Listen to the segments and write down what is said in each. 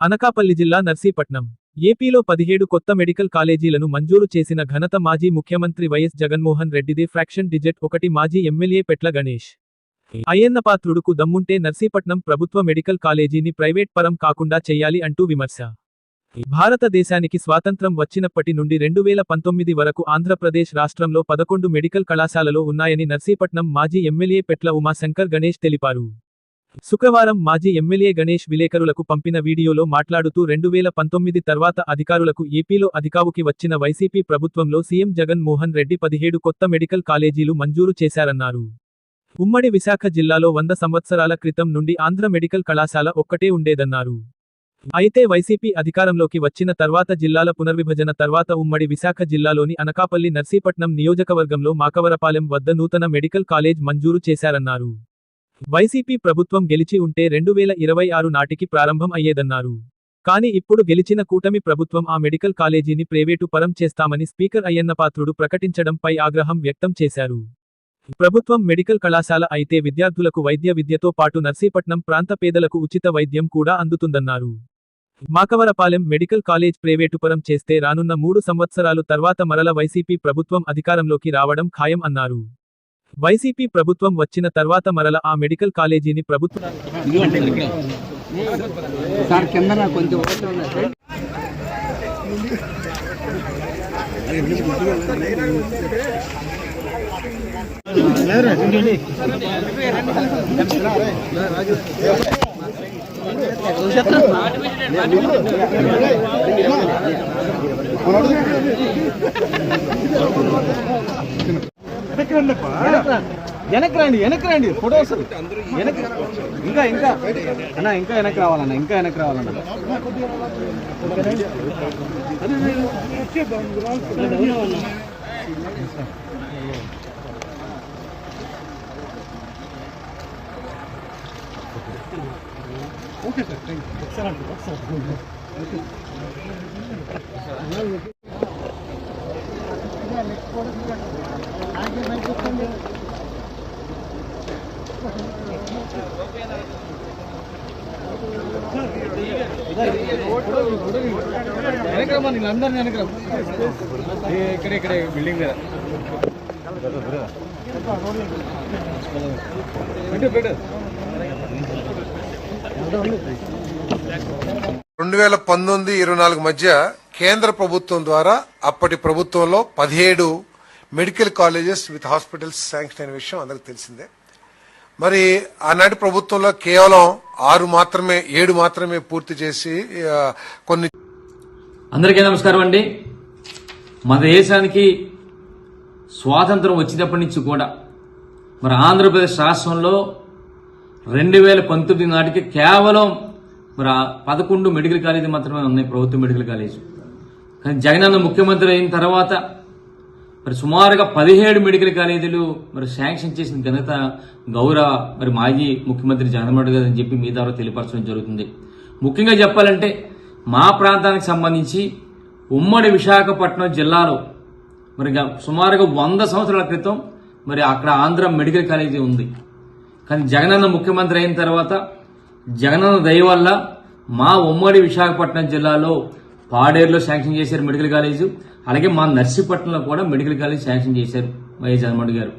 అనకాపల్లి జిల్లా నర్సీపట్నం. ఏపీలో పదిహేడు కొత్త మెడికల్ కాలేజీలను మంజూరు చేసిన ఘనత మాజీ ముఖ్యమంత్రి వైఎస్ జగన్మోహన్ రెడ్డిదే ఫ్రాక్షన్ డిజెట్ ఒకటి మాజీ ఎమ్మెల్యే పెట్ల గణేష్. అయ్యన్నపాత్రుడుకు దమ్ముంటే నర్సీపట్నం ప్రభుత్వ మెడికల్ కాలేజీని ప్రైవేట్ పరం కాకుండా చేయాలి అంటూ విమర్శ. భారతదేశానికి స్వాతంత్రం వచ్చినప్పటి నుండి రెండు వేల పంతొమ్మిది వరకు ఆంధ్రప్రదేశ్ రాష్ట్రంలో పదకొండు మెడికల్ కళాశాలలో ఉన్నాయని నర్సీపట్నం మాజీ ఎమ్మెల్యే పెట్ల ఉమాశంకర్ గణేష్ తెలిపారు. శుక్రవారం మాజీ ఎమ్మెల్యే గణేష్ విలేకరులకు పంపిన వీడియోలో మాట్లాడుతూ రెండు వేల పంతొమ్మిది తర్వాత అధికారులకు ఏపీలో అధికావుకి వచ్చిన వైసీపీ ప్రభుత్వంలో సీఎం జగన్ మోహన్ రెడ్డి పదిహేడు కొత్త మెడికల్ కాలేజీలు మంజూరు చేశారన్నారు. ఉమ్మడి విశాఖ జిల్లాలో వంద సంవత్సరాల క్రితం నుండి ఆంధ్ర మెడికల్ కళాశాల ఒక్కటే ఉండేదన్నారు. అయితే వైసీపీ అధికారంలోకి వచ్చిన తర్వాత జిల్లాల పునర్విభజన తర్వాత ఉమ్మడి విశాఖ జిల్లాలోని అనకాపల్లి నర్సీపట్నం నియోజకవర్గంలో మాకవరపాలెం వద్ద నూతన మెడికల్ కాలేజ్ మంజూరు చేశారన్నారు. వైసీపీ ప్రభుత్వం గెలిచి ఉంటే రెండు వేల ఇరవై ఆరు నాటికి ప్రారంభం అయ్యేదన్నారు. కానీ ఇప్పుడు గెలిచిన కూటమి ప్రభుత్వం ఆ మెడికల్ కాలేజీని ప్రైవేటు పరం చేస్తామని స్పీకర్ అయ్యన్నపాత్రుడు ప్రకటించడంపై ఆగ్రహం వ్యక్తం చేశారు. ప్రభుత్వం మెడికల్ కళాశాల అయితే విద్యార్థులకు వైద్య విద్యతో పాటు నర్సీపట్నం ప్రాంత పేదలకు ఉచిత వైద్యం కూడా అందుతుందన్నారు. మాకవరపాలెం మెడికల్ కాలేజ్ ప్రైవేటుపరం చేస్తే రానున్న మూడు సంవత్సరాలు తర్వాత మరల వైసీపీ ప్రభుత్వం అధికారంలోకి రావడం ఖాయం అన్నారు. వైసీపీ ప్రభుత్వం వచ్చిన తర్వాత మరల ఆ మెడికల్ కాలేజీని ప్రభుత్వం కింద నాకు కొంచెం ఓట్లు వెనక్కి రండి వెనక్కి రండి. ఫోటోస్. వెనక్కి. ఇంకా ఇంకా. అన్న ఇంకా వెనక్కి రావాలన్న ఇంకా వెనక్కి రావాలన్న. అందరిని ఇక్కడ ఇక్కడ బిల్డింగ్ రెండు వేల పంతొమ్మిది ఇరవై నాలుగు మధ్య కేంద్ర ప్రభుత్వం ద్వారా అప్పటి ప్రభుత్వంలో పదిహేడు medical colleges with hospitals sanction అయిన విషయం అందరికి తెలిసిందే. మరి ఆనాటి ప్రభుత్వంలో కేవలం ఆరు మాత్రమే ఏడు మాత్రమే పూర్తి చేసి కొన్ని అందరికీ నమస్కారం అండి. మన దేశానికి స్వాతంత్రం వచ్చినప్పటి నుంచి కూడా మరి ఆంధ్రప్రదేశ్ రాష్ట్రంలో రెండు వేల పంతొమ్మిది నాటికి కేవలం మరి పదకొండు మెడికల్ కాలేజీ మాత్రమే ఉన్నాయి ప్రభుత్వ మెడికల్ కాలేజీ కానీ జగనన్న ముఖ్యమంత్రి అయిన తర్వాత మరి సుమారుగా పదిహేడు మెడికల్ కాలేజీలు మరి శాంక్షన్ చేసిన ఘనత గౌరవ మరి మాజీ ముఖ్యమంత్రి జగన్మోహన్ గారు అని చెప్పి మీ ద్వారా తెలియపరచడం జరుగుతుంది. ముఖ్యంగా చెప్పాలంటే మా ప్రాంతానికి సంబంధించి ఉమ్మడి విశాఖపట్నం జిల్లాలో మరి సుమారుగా వంద సంవత్సరాల క్రితం మరి అక్కడ ఆంధ్ర మెడికల్ కాలేజీ ఉంది. కానీ జగనన్న ముఖ్యమంత్రి అయిన తర్వాత జగనన్న దయ వల్ల మా ఉమ్మడి విశాఖపట్నం జిల్లాలో పాడేరులో శాంక్షన్ చేశారు మెడికల్ కాలేజ్. అలాగే మా నర్సీపట్నంలో కూడా మెడికల్ కాలేజ్ శాంక్షన్ చేశారు వైఎస్ జగన్మోహన్ గారు.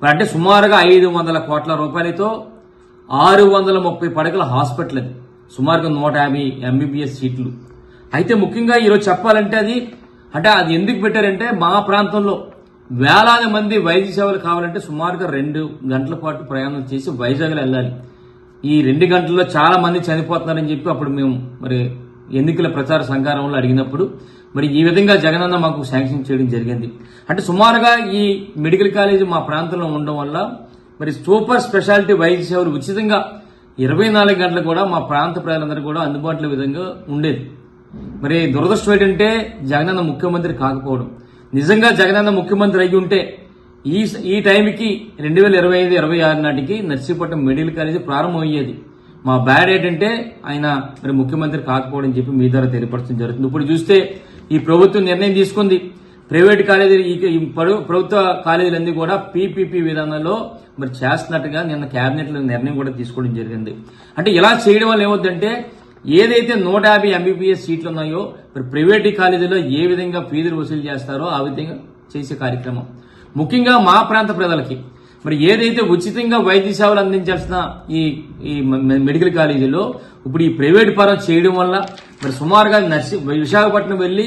మరి అంటే సుమారుగా ఐదు వందల కోట్ల రూపాయలతో ఆరు వందల ముప్పై పడకల హాస్పిటల్ అది. సుమారుగా నూట యాభై ఎంబీబీఎస్ సీట్లు. అయితే ముఖ్యంగా ఈరోజు చెప్పాలంటే అది అంటే అది ఎందుకు పెట్టారంటే మా ప్రాంతంలో వేలాది మంది వైద్య సేవలు కావాలంటే సుమారుగా రెండు గంటల పాటు ప్రయాణం చేసి వైజాగ్లో వెళ్ళాలి. ఈ రెండు గంటల్లో చాలా మంది చనిపోతున్నారని చెప్పి అప్పుడు మేము మరి ఎన్నికల ప్రచార సంఘారంలో అడిగినప్పుడు మరి ఈ విధంగా జగనన్న మాకు శాంక్షన్ చేయడం జరిగింది. అంటే సుమారుగా ఈ మెడికల్ కాలేజ్ మా ప్రాంతంలో ఉండడం వల్ల మరి సూపర్ స్పెషాలిటీ వైద్య సేవలు ఉచితంగా ఇరవై నాలుగు గంటలు కూడా మా ప్రాంత ప్రజలందరూ కూడా అందుబాటులో విధంగా ఉండేది. మరి దురదృష్టం ఏంటంటే జగనన్న ముఖ్యమంత్రి కాకపోవడం. నిజంగా జగనన్న ముఖ్యమంత్రి అయి ఉంటే ఈ ఈ టైంకి రెండు వేల ఇరవై ఐదు ఇరవై ఆరు నాటికి నర్సీపట్నం మెడికల్ కాలేజీ ప్రారంభమయ్యేది. మా బ్యాడ్ ఏంటంటే ఆయన మరి ముఖ్యమంత్రి కాకపోవడం చెప్పి మీ ద్వారా తెలియపరచడం జరుగుతుంది. ఇప్పుడు చూస్తే ఈ ప్రభుత్వం నిర్ణయం తీసుకుంది. ప్రైవేట్ కాలేజీలు ఈ ప్రభుత్వ కాలేజీలన్నీ కూడా పీపీపీ విధానంలో మరి చేస్తున్నట్టుగా నిన్న క్యాబినెట్లో నిర్ణయం కూడా తీసుకోవడం జరిగింది. అంటే ఇలా చేయడం వల్ల ఏమవుతుందంటే ఏదైతే నూట యాభై ఎంబీబీఎస్ సీట్లు ఉన్నాయో మరి ప్రైవేట్ కాలేజీలో ఏ విధంగా ఫీజులు వసూలు చేస్తారో ఆ విధంగా చేసే కార్యక్రమం. ముఖ్యంగా మా ప్రాంత ప్రజలకి మరి ఏదైతే ఉచితంగా వైద్య సేవలు అందించాల్సిన ఈ ఈ మెడికల్ కాలేజీలో ఇప్పుడు ఈ ప్రైవేట్ పరం చేయడం వల్ల మరి సుమారుగా నర్సి విశాఖపట్నం వెళ్ళి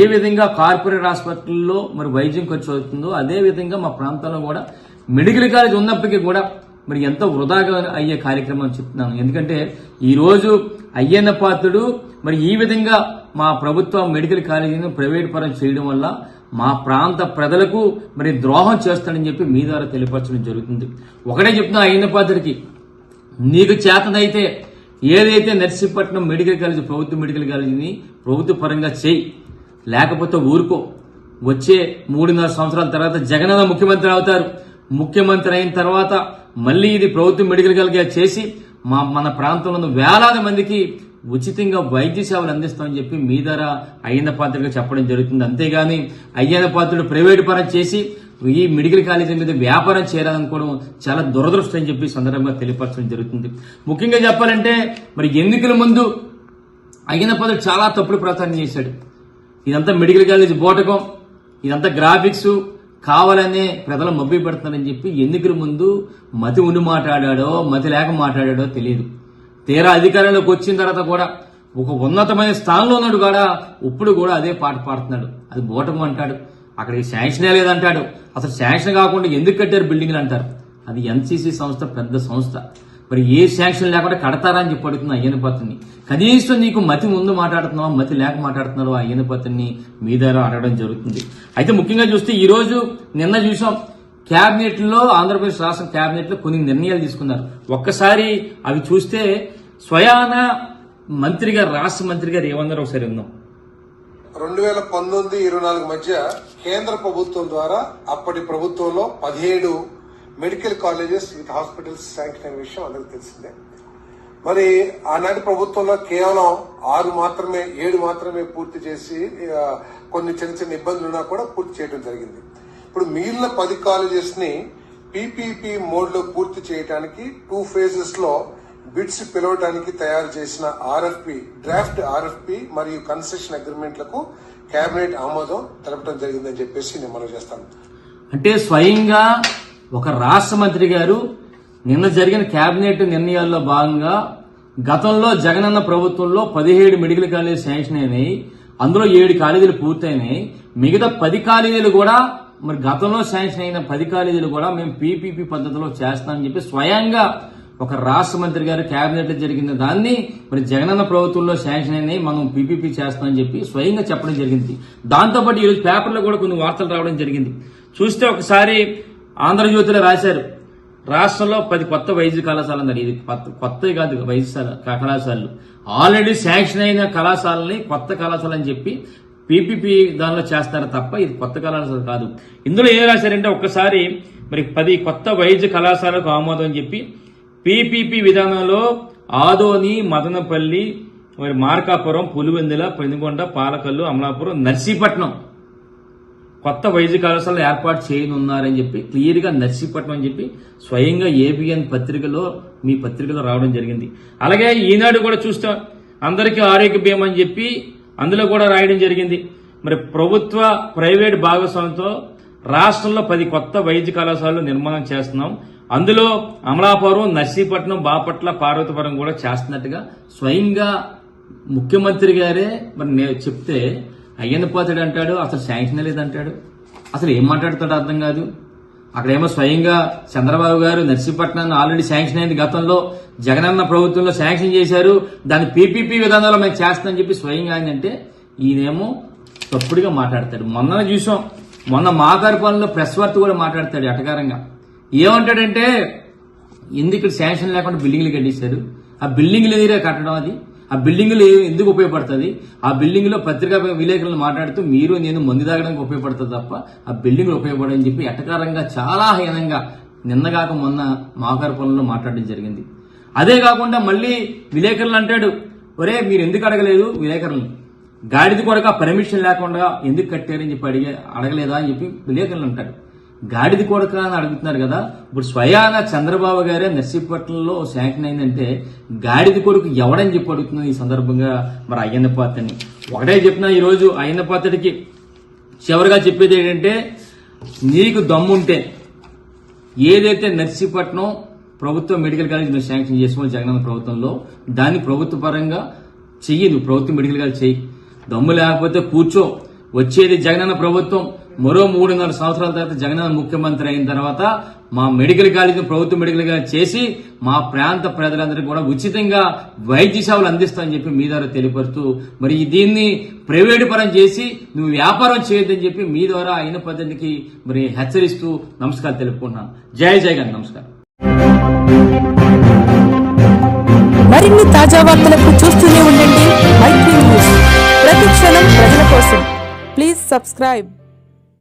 ఏ విధంగా కార్పొరేట్ హాస్పిటల్లో మరి వైద్యం ఖర్చు అవుతుందో అదే విధంగా మా ప్రాంతంలో కూడా మెడికల్ కాలేజ్ ఉన్నప్పటికీ కూడా మరి ఎంతో వృధాగా అయ్యే కార్యక్రమం చెప్తున్నాను. ఎందుకంటే ఈరోజు అయ్యన్న పాత్రుడు మరి ఈ విధంగా మా ప్రభుత్వ మెడికల్ కాలేజీని ప్రైవేట్ పరం చేయడం వల్ల మా ప్రాంత ప్రజలకు మరి ద్రోహం చేస్తాడని చెప్పి మీ ద్వారా తెలియపరచడం జరుగుతుంది. ఒకటే చెప్తున్నా అయిన పాత్రకి నీకు చేతనైతే ఏదైతే నర్సీపట్నం మెడికల్ కాలేజ్ ప్రభుత్వ మెడికల్ కాలేజీని ప్రభుత్వ పరంగా చేయి. లేకపోతే ఊరుకో. వచ్చే మూడున్నర సంవత్సరాల తర్వాత జగనన్న ముఖ్యమంత్రి అవుతారు. ముఖ్యమంత్రి అయిన తర్వాత మళ్ళీ ఇది ప్రభుత్వ మెడికల్ కాలేజ్ చేసి మా మన ప్రాంతంలో ఉన్న వేలాది మందికి ఉచితంగా వైద్య సేవలు అందిస్తామని చెప్పి మీ ధర అయ్యన్న పాత్రగా చెప్పడం జరుగుతుంది. అంతేగాని అయ్యన్న పాత్రుడు ప్రైవేట్ పరం చేసి ఈ మెడికల్ కాలేజీ మీద వ్యాపారం చేయాలనుకోవడం చాలా దురదృష్టం అని చెప్పి సందర్భంగా తెలియపరచడం జరుగుతుంది. ముఖ్యంగా చెప్పాలంటే మరి ఎన్నికల ముందు అయ్యన్న పాత్రుడు చాలా తప్పుడు ప్రచారం చేశాడు. ఇదంతా మెడికల్ కాలేజ్ బోటకం ఇదంతా గ్రాఫిక్స్ కావాలనే ప్రజలు మబ్బి పెడుతున్నారని చెప్పి ఎన్నికల ముందు మతి ఉండి మాట్లాడాడో మతి లేక మాట్లాడాడో తెలియదు. తీరా అధికారంలోకి వచ్చిన తర్వాత కూడా ఒక ఉన్నతమైన స్థానంలో ఉన్నాడు కూడా. ఇప్పుడు కూడా అదే పాట పాడుతున్నాడు. అది బోటం అంటాడు. అక్కడికి శాంక్షన్ లేదంటాడు అసలు శాంక్షన్ కాకుండా ఎందుకు కట్టారు బిల్డింగ్లు అంటారు. అది ఎన్సీసీ సంస్థ పెద్ద సంస్థ. మరి ఏ శాంక్షన్ లేకుండా కడతారని చెప్పి అడుగుతున్నా అయ్యన పత్రిని. కనీసం నీకు మతి ముందు మాట్లాడుతున్నావా మతి లేక మాట్లాడుతున్నావా ఆ అయ్యన పత్రిని మీ ద్వారా అడగడం జరుగుతుంది. అయితే ముఖ్యంగా చూస్తే ఈరోజు నిన్న చూసాం క్యాబినెట్లో లో ఆంధ్రప్రదేశ్ రాష్ట్ర క్యాబినెట్లో లో కొన్ని నిర్ణయాలు తీసుకున్నారు. ఒక్కసారి అవి చూస్తే స్వయాన మంత్రి గారు రాష్ట్ర మంత్రి గారు ఏమన్నారు ఒకసారి ఉన్నాం రెండు వేల పంతొమ్మిది ఇరవై నాలుగు మధ్య కేంద్ర ప్రభుత్వం ద్వారా అప్పటి ప్రభుత్వంలో పదిహేడు medical colleges with hospitals sanction అనే విషయం అందరికి తెలిసిందే. మరి ఆనాటి ప్రభుత్వంలో కేవలం ఆరు మాత్రమే ఏడు మాత్రమే పూర్తి చేసి కొన్ని చిన్న చిన్న ఇబ్బందులు ఉన్నా కూడా పూర్తి చేయడం జరిగింది. ఇప్పుడు మిగిలిన పది కాలేజెస్ని పీపీపీ మోడ్లో పూర్తి చేయడానికి టూ ఫేజెస్లో బిడ్స్ పిలవడానికి తయారు చేసిన ఆర్ఎఫ్పి డ్రాఫ్ట్ ఆర్ఎఫ్పి మరియు కన్సెషన్ అగ్రిమెంట్లకు కేబినెట్ ఆమోదం తెలపడం జరిగిందని చెప్పేసి నేను మనం చేస్తాను. అంటే స్వయంగా ఒక రాష్ట్ర మంత్రి గారు నిన్న జరిగిన కేబినెట్ నిర్ణయాల్లో భాగంగా గతంలో జగనన్న ప్రభుత్వంలో పదిహేడు మెడికల్ కాలేజ్ శాంక్షన్ అయినాయి. అందులో ఏడు కాలేజీలు పూర్తయినాయి. మిగతా పది కాలేజీలు కూడా మరి గతంలో శాంక్షన్ అయిన పది కాలేజీలు కూడా మేము పీపీపీ పద్ధతిలో చేస్తామని చెప్పి స్వయంగా ఒక రాష్ట్ర మంత్రి గారు కేబినెట్లో జరిగిన దాన్ని మరి జగనన్న ప్రభుత్వంలో శాంక్షన్ అయినాయి మనం పీపీపీ చేస్తామని చెప్పి స్వయంగా చెప్పడం జరిగింది. దాంతోపాటు ఈరోజు పేపర్లో కూడా కొన్ని వార్తలు రావడం జరిగింది. చూస్తే ఒకసారి ఆంధ్రజ్యోతిలో రాశారు రాష్ట్రంలో పది కొత్త వైద్య కళాశాలలు అన్నారు ఇది కొత్త కొత్తవి కాదు వైద్యశాల కళాశాలలు. ఆల్రెడీ శాంక్షన్ అయిన కళాశాలని కొత్త కళాశాల అని చెప్పి పీపీపీ దానిలో చేస్తారు తప్ప ఇది కొత్త కళాశాల కాదు. ఇందులో ఏం రాశారంటే ఒక్కసారి మరి పది కొత్త వైద్య కళాశాలకు ఆమోదం అని చెప్పి పీపీపీ విధానంలో ఆదోని మదనపల్లి మరి మార్కాపురం పులివెందుల పెనుగొండ పాలకల్లు అమలాపురం నర్సీపట్నం కొత్త వైద్య కళాశాలను ఏర్పాటు చేయనున్నారని చెప్పి క్లియర్గా నర్సీపట్నం అని చెప్పి స్వయంగా ఏబిఎన్ పత్రికలో మీ పత్రికలో రావడం జరిగింది. అలాగే ఈనాడు కూడా చూస్తాం అందరికీ ఆరోగ్య బీమా అని చెప్పి అందులో కూడా రాయడం జరిగింది. మరి ప్రభుత్వ ప్రైవేట్ భాగస్వామ్యంతో రాష్ట్రంలో పది కొత్త వైద్య కళాశాలలు నిర్మాణం చేస్తున్నాం. అందులో అమలాపురం నర్సీపట్నం బాపట్ల పార్వతీపురం కూడా చేస్తున్నట్టుగా స్వయంగా ముఖ్యమంత్రి గారే మరి నేను చెప్తే అయ్యన్న పోతాడు అంటాడు అసలు శాంక్షన్ లేదంటాడు అసలు ఏం మాట్లాడతాడో అర్థం కాదు. అక్కడేమో స్వయంగా చంద్రబాబు గారు నర్సీపట్నాన్ని ఆల్రెడీ శాంక్షన్ అయింది గతంలో. జగనన్న ప్రభుత్వంలో శాంక్షన్ చేశారు. దాన్ని పీపీపీ విధానంలో మేము చేస్తామని చెప్పి స్వయంగా ఆయన అంటే ఈయనేమో తప్పుడుగా మాట్లాడతాడు. మొన్న చూసాం. మొన్న మాకారిపాలెంలో ప్రెస్ వర్త్ కూడా మాట్లాడతాడు ఎటకారంగా ఏమంటాడంటే ఎందుకు ఇక్కడ శాంక్షన్ లేకుండా బిల్డింగ్లు కట్టేశారు? ఆ బిల్డింగ్లు ఎదిరే కట్టడం అది. ఆ బిల్డింగ్లు ఎందుకు ఉపయోగపడుతుంది? ఆ బిల్డింగ్లో పత్రికా విలేకరులు మాట్లాడుతూ మీరు నేను మందు తాగడానికి ఉపయోగపడుతుంది తప్ప ఆ బిల్డింగ్లు ఉపయోగపడని చెప్పి ఎటకారంగా చాలా హీనంగా నిన్నగాక మొన్న మాకారు పనుల్లో మాట్లాడడం జరిగింది. అదే కాకుండా మళ్ళీ విలేకరులు అంటాడు ఒరే మీరు ఎందుకు అడగలేదు విలేకరులు గాడిది కొడక పర్మిషన్ లేకుండా ఎందుకు కట్టారని చెప్పి అడిగే అడగలేదా అని చెప్పి విలేకరులు అంటాడు గాడిద కొడక అని అడుగుతున్నారు కదా. ఇప్పుడు స్వయాన చంద్రబాబు గారే నర్సీపట్నంలో శాంక్షన్ అయిందంటే గాడిద కొడుకు ఎవడని చెప్పి అడుగుతున్నది ఈ సందర్భంగా మరి అయ్యన్న పాత్రని. ఒకటే చెప్పిన ఈరోజు రోజు అయ్యన్న పాత్రకి చివరిగా చెప్పేది ఏంటంటే నీకు దమ్ముంటే ఏదైతే నర్సీపట్నం ప్రభుత్వ మెడికల్ కాలేజ్ శాంక్షన్ చేసుకోవాలి జగనన్న ప్రభుత్వంలో దాన్ని ప్రభుత్వ పరంగా చెయ్యి నువ్వు ప్రభుత్వ మెడికల్ కాలేజ్ చెయ్యి. దమ్ము లేకపోతే కూర్చో. వచ్చేది జగనన్న ప్రభుత్వం. మరో మూడున్నర సంవత్సరాల తర్వాత జగనన్న ముఖ్యమంత్రి అయిన తర్వాత మా మెడికల్ కాలేజ్ ప్రభుత్వ మెడికల్ కాలేజ్ చేసి మా ప్రాంత ప్రజలందరికీ కూడా ఉచితంగా వైద్య సేవలు అందిస్తామని చెప్పి మీ ద్వారా తెలియపరుస్తూ మరి దీన్ని ప్రైవేటు పరం చేసి నువ్వు వ్యాపారం చేయొద్దని చెప్పి మీ ద్వారా అయిన పద్ధతికి మరి హెచ్చరిస్తూ నమస్కారం తెలుపుకుంటున్నాను. జై జగన్ నమస్కారం. మరిన్ని తాజా వార్తలకు చూస్తూనే ఉండండి. మైత్రి న్యూస్. ప్రతి క్షణం ప్రజల కోసం. Please subscribe.